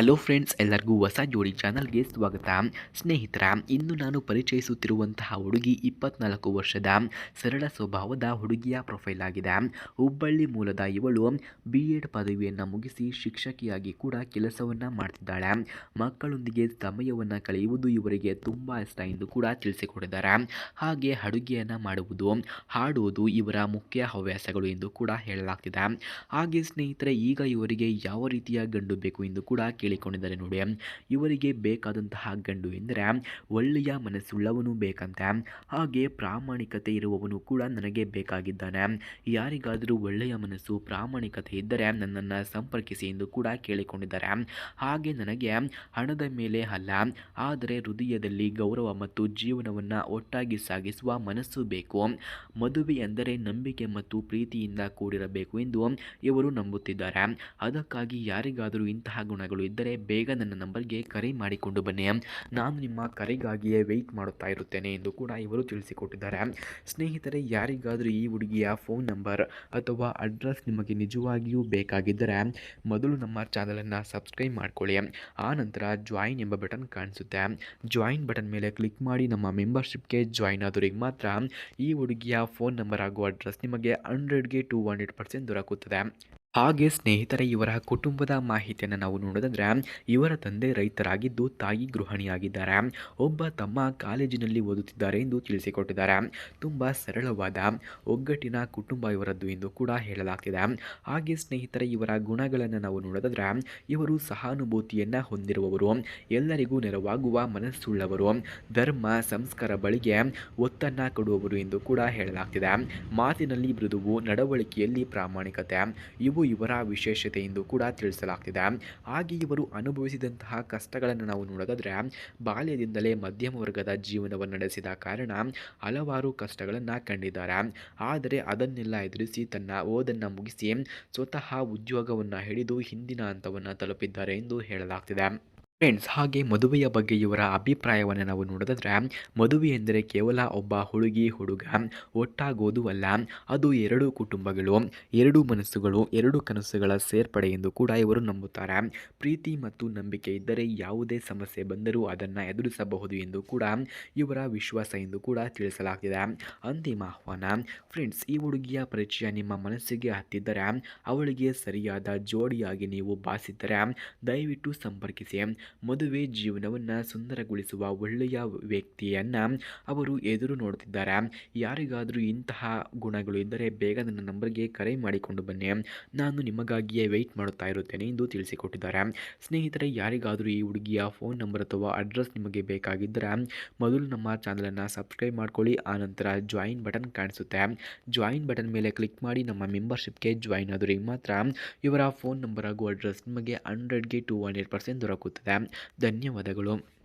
Hello friends ಎಲ್ಲರಿಗೂ ಹೊಸ ಜೋಡಿ ಚಾನಲ್ಗೆ ಸ್ವಾಗತ. ಸ್ನೇಹಿತರ, ಇಂದು ನಾನು ಪರಿಚಯಿಸುತ್ತಿರುವಂತಹ ಹುಡುಗಿ ಇಪ್ಪತ್ನಾಲ್ಕು ವರ್ಷದ ಸರಳ ಸ್ವಭಾವದ ಹುಡುಗಿಯ ಪ್ರೊಫೈಲ್ ಆಗಿದೆ. ಹುಬ್ಬಳ್ಳಿ ಮೂಲದ ಇವಳು ಬಿ ಎಡ್ ಪದವಿಯನ್ನು ಮುಗಿಸಿ ಶಿಕ್ಷಕಿಯಾಗಿ ಕೂಡ ಕೆಲಸವನ್ನು ಮಾಡ್ತಿದ್ದಾಳೆ. ಮಕ್ಕಳೊಂದಿಗೆ ಸಮಯವನ್ನು ಕಳೆಯುವುದು ಇವರಿಗೆ ತುಂಬ ಇಷ್ಟ ಎಂದು ಕೂಡ ತಿಳಿಸಿಕೊಟ್ಟಿದ್ದಾರೆ. ಹಾಗೆ ಅಡುಗೆಯನ್ನು ಮಾಡುವುದು, ಹಾಡುವುದು ಇವರ ಮುಖ್ಯ ಹವ್ಯಾಸಗಳು ಎಂದು ಕೂಡ ಹೇಳಲಾಗ್ತಿದೆ. ಹಾಗೆ ಸ್ನೇಹಿತರೆ, ಈಗ ಇವರಿಗೆ ಯಾವ ರೀತಿಯ ಗಂಡು ಬೇಕು ಎಂದು ಕೂಡ ಕೇಳಿಕೊಂಡಿದ್ದಾರೆ ನೋಡಿ. ಇವರಿಗೆ ಬೇಕಾದಂತಹ ಗಂಡು ಎಂದರೆ ಒಳ್ಳೆಯ ಮನಸ್ಸುಳ್ಳವನು ಬೇಕಂತೆ. ಹಾಗೆ ಪ್ರಾಮಾಣಿಕತೆ ಇರುವವನು ಕೂಡ ನನಗೆ ಬೇಕಾಗಿದ್ದಾನೆ. ಯಾರಿಗಾದರೂ ಒಳ್ಳೆಯ ಮನಸ್ಸು, ಪ್ರಾಮಾಣಿಕತೆ ಇದ್ದರೆ ನನ್ನನ್ನು ಸಂಪರ್ಕಿಸಿ ಎಂದು ಕೂಡ ಕೇಳಿಕೊಂಡಿದ್ದಾರೆ. ಹಾಗೆ ನನಗೆ ಹಣದ ಮೇಲೆ ಅಲ್ಲ, ಆದರೆ ಹೃದಯದಲ್ಲಿ ಗೌರವ ಮತ್ತು ಜೀವನವನ್ನು ಒಟ್ಟಾಗಿ ಸಾಗಿಸುವ ಮನಸ್ಸು ಬೇಕು. ಮದುವೆ ಎಂದರೆ ನಂಬಿಕೆ ಮತ್ತು ಪ್ರೀತಿಯಿಂದ ಕೂಡಿರಬೇಕು ಎಂದು ಇವರು ನಂಬುತ್ತಿದ್ದಾರೆ. ಅದಕ್ಕಾಗಿ ಯಾರಿಗಾದರೂ ಇಂತಹ ಗುಣಗಳು ಇದ್ದರೆ ಬೇಗ ನನ್ನ ನಂಬರ್ಗೆ ಕರೆ ಮಾಡಿಕೊಂಡು ಬನ್ನಿ. ನಾನು ನಿಮ್ಮ ಕರೆಗಾಗಿಯೇ ವೆಯ್ಟ್ ಮಾಡುತ್ತಾ ಇರುತ್ತೇನೆ ಎಂದು ಕೂಡ ಇವರು ತಿಳಿಸಿಕೊಟ್ಟಿದ್ದಾರೆ. ಸ್ನೇಹಿತರೆ, ಯಾರಿಗಾದರೂ ಈ ಹುಡುಗಿಯ ಫೋನ್ ನಂಬರ್ ಅಥವಾ ಅಡ್ರೆಸ್ ನಿಮಗೆ ನಿಜವಾಗಿಯೂ ಬೇಕಾಗಿದ್ದರೆ ಮೊದಲು ನಮ್ಮ ಚಾನಲನ್ನು ಸಬ್ಸ್ಕ್ರೈಬ್ ಮಾಡಿಕೊಳ್ಳಿ. ಆ ನಂತರ ಜಾಯಿನ್ ಎಂಬ ಬಟನ್ ಕಾಣಿಸುತ್ತೆ. ಜಾಯಿನ್ ಬಟನ್ ಮೇಲೆ ಕ್ಲಿಕ್ ಮಾಡಿ ನಮ್ಮ ಮೆಂಬರ್ಶಿಪ್ಗೆ ಜಾಯಿನ್ ಆದವರಿಗೆ ಮಾತ್ರ ಈ ಹುಡುಗಿಯ ಫೋನ್ ನಂಬರ್ ಹಾಗೂ ಅಡ್ರೆಸ್ ನಿಮಗೆ ಹಂಡ್ರೆಡ್ಗೆ ಟು ಹಂಡ್ರೆಡ್ ಪರ್ಸೆಂಟ್ ದೊರಕುತ್ತದೆ. ಹಾಗೆ ಸ್ನೇಹಿತರೆ, ಇವರ ಕುಟುಂಬದ ಮಾಹಿತಿಯನ್ನು ನಾವು ನೋಡೋದಾದರೆ, ಇವರ ತಂದೆ ರೈತರಾಗಿದ್ದು ತಾಯಿ ಗೃಹಿಣಿಯಾಗಿದ್ದಾರೆ. ಒಬ್ಬ ತಮ್ಮ ಕಾಲೇಜಿನಲ್ಲಿ ಓದುತ್ತಿದ್ದಾರೆ ಎಂದು ತಿಳಿಸಿಕೊಟ್ಟಿದ್ದಾರೆ. ತುಂಬ ಸರಳವಾದ, ಒಗ್ಗಟ್ಟಿನ ಕುಟುಂಬ ಇವರದ್ದು ಎಂದು ಕೂಡ ಹೇಳಲಾಗ್ತಿದೆ. ಹಾಗೆ ಸ್ನೇಹಿತರೆ, ಇವರ ಗುಣಗಳನ್ನು ನಾವು ನೋಡೋದಾದ್ರೆ, ಇವರು ಸಹಾನುಭೂತಿಯನ್ನು ಹೊಂದಿರುವವರು, ಎಲ್ಲರಿಗೂ ನೆರವಾಗುವ ಮನಸ್ಸುಳ್ಳವರು, ಧರ್ಮ, ಸಂಸ್ಕಾರ, ಬಳಿಗೆ ಒತ್ತನ್ನು ಕೊಡುವವರು ಎಂದು ಕೂಡ ಹೇಳಲಾಗ್ತಿದೆ. ಮಾತಿನಲ್ಲಿ ಮೃದುವು, ನಡವಳಿಕೆಯಲ್ಲಿ ಪ್ರಾಮಾಣಿಕತೆ ಇವು ಇವರ ವಿಶೇಷತೆ ಎಂದು ಕೂಡ ತಿಳಿಸಲಾಗ್ತಿದೆ. ಹಾಗೆ ಇವರು ಅನುಭವಿಸಿದಂತಹ ಕಷ್ಟಗಳನ್ನು ನಾವು ನೋಡೋದಾದ್ರೆ, ಬಾಲ್ಯದಿಂದಲೇ ಮಧ್ಯಮ ವರ್ಗದ ಜೀವನವನ್ನು ನಡೆಸಿದ ಕಾರಣ ಹಲವಾರು ಕಷ್ಟಗಳನ್ನು ಕಂಡಿದ್ದಾರೆ. ಆದರೆ ಅದನ್ನೆಲ್ಲ ಎದುರಿಸಿ ತನ್ನ ಓದನ್ನು ಮುಗಿಸಿ ಸ್ವತಃ ಉದ್ಯೋಗವನ್ನು ಹಿಡಿದು ಹಿಂದಿನ ಹಂತವನ್ನು ತಲುಪಿದ್ದಾರೆ ಎಂದು ಹೇಳಲಾಗ್ತಿದೆ. ಫ್ರೆಂಡ್ಸ್ ಹಾಗೆ ಮದುವೆಯ ಬಗ್ಗೆ ಇವರ ಅಭಿಪ್ರಾಯವನ್ನು ನಾವು ನೋಡಿದ್ರೆ ಮದುವೆ ಎಂದರೆ ಕೇವಲ ಒಬ್ಬ ಹುಡುಗಿ, ಹುಡುಗ ಒಟ್ಟಾಗೋದು ಅಲ್ಲ. ಅದು ಎರಡು ಕುಟುಂಬಗಳು, ಎರಡು ಮನಸ್ಸುಗಳು, ಎರಡು ಕನಸುಗಳ ಸೇರ್ಪಡೆ ಎಂದು ಕೂಡ ಇವರು ನಂಬುತ್ತಾರೆ. ಪ್ರೀತಿ ಮತ್ತು ನಂಬಿಕೆ ಇದ್ದರೆ ಯಾವುದೇ ಸಮಸ್ಯೆ ಬಂದರೂ ಅದನ್ನು ಎದುರಿಸಬಹುದು ಎಂದು ಕೂಡ ಇವರ ವಿಶ್ವಾಸ ಎಂದು ಕೂಡ ತಿಳಿಸಲಾಗಿದೆ. ಅಂತಿಮ ಆಹ್ವಾನ ಫ್ರೆಂಡ್ಸ್ ಈ ಹುಡುಗಿಯ ಪರಿಚಯ ನಿಮ್ಮ ಮನಸ್ಸಿಗೆ ಹತ್ತಿದ್ದರೆ, ಅವಳಿಗೆ ಸರಿಯಾದ ಜೋಡಿಯಾಗಿ ನೀವು ಭಾಸಿದ್ದರೆ, ದಯವಿಟ್ಟು ಸಂಪರ್ಕಿಸಿ. ಮದುವೆ ಜೀವನವನ್ನು ಸುಂದರಗೊಳಿಸುವ ಒಳ್ಳೆಯ ವ್ಯಕ್ತಿಯನ್ನು ಅವರು ಎದುರು ನೋಡುತ್ತಿದ್ದಾರೆ ಯಾರಿಗಾದರೂ ಇಂತಹ ಗುಣಗಳು ಇದ್ದರೆ ಬೇಗ ನನ್ನ ನಂಬರ್ಗೆ ಕರೆ ಮಾಡಿಕೊಂಡು ಬನ್ನಿ. ನಾನು ನಿಮಗಾಗಿಯೇ ವೆಯ್ಟ್ ಮಾಡುತ್ತಾ ಇರುತ್ತೇನೆ ಎಂದು ತಿಳಿಸಿಕೊಟ್ಟಿದ್ದಾರೆ. ಸ್ನೇಹಿತರೆ, ಯಾರಿಗಾದರೂ ಈ ಹುಡುಗಿಯ ಫೋನ್ ನಂಬರ್ ಅಥವಾ ಅಡ್ರೆಸ್ ನಿಮಗೆ ಬೇಕಾಗಿದ್ದರೆ ಮೊದಲು ನಮ್ಮ ಚಾನಲನ್ನು ಸಬ್ಸ್ಕ್ರೈಬ್ ಮಾಡ್ಕೊಳ್ಳಿ ಆನಂತರ ಜಾಯಿನ್ ಬಟನ್ ಕಾಣಿಸುತ್ತೆ. ಜಾಯಿನ್ ಬಟನ್ ಮೇಲೆ ಕ್ಲಿಕ್ ಮಾಡಿ ನಮ್ಮ ಮೆಂಬರ್ಶಿಪ್ಗೆ ಜಾಯಿನ್ ಆದರೆ ಮಾತ್ರ ಇವರ ಫೋನ್ ನಂಬರ್ ಹಾಗೂ ಅಡ್ರೆಸ್ ನಿಮಗೆ ಹಂಡ್ರೆಡ್ಗೆ ಟು ಹಂಡ್ರೆಡ್ ಪರ್ಸೆಂಟ್ ದೊರಕುತ್ತದೆ. ಧನ್ಯವಾದಗಳು.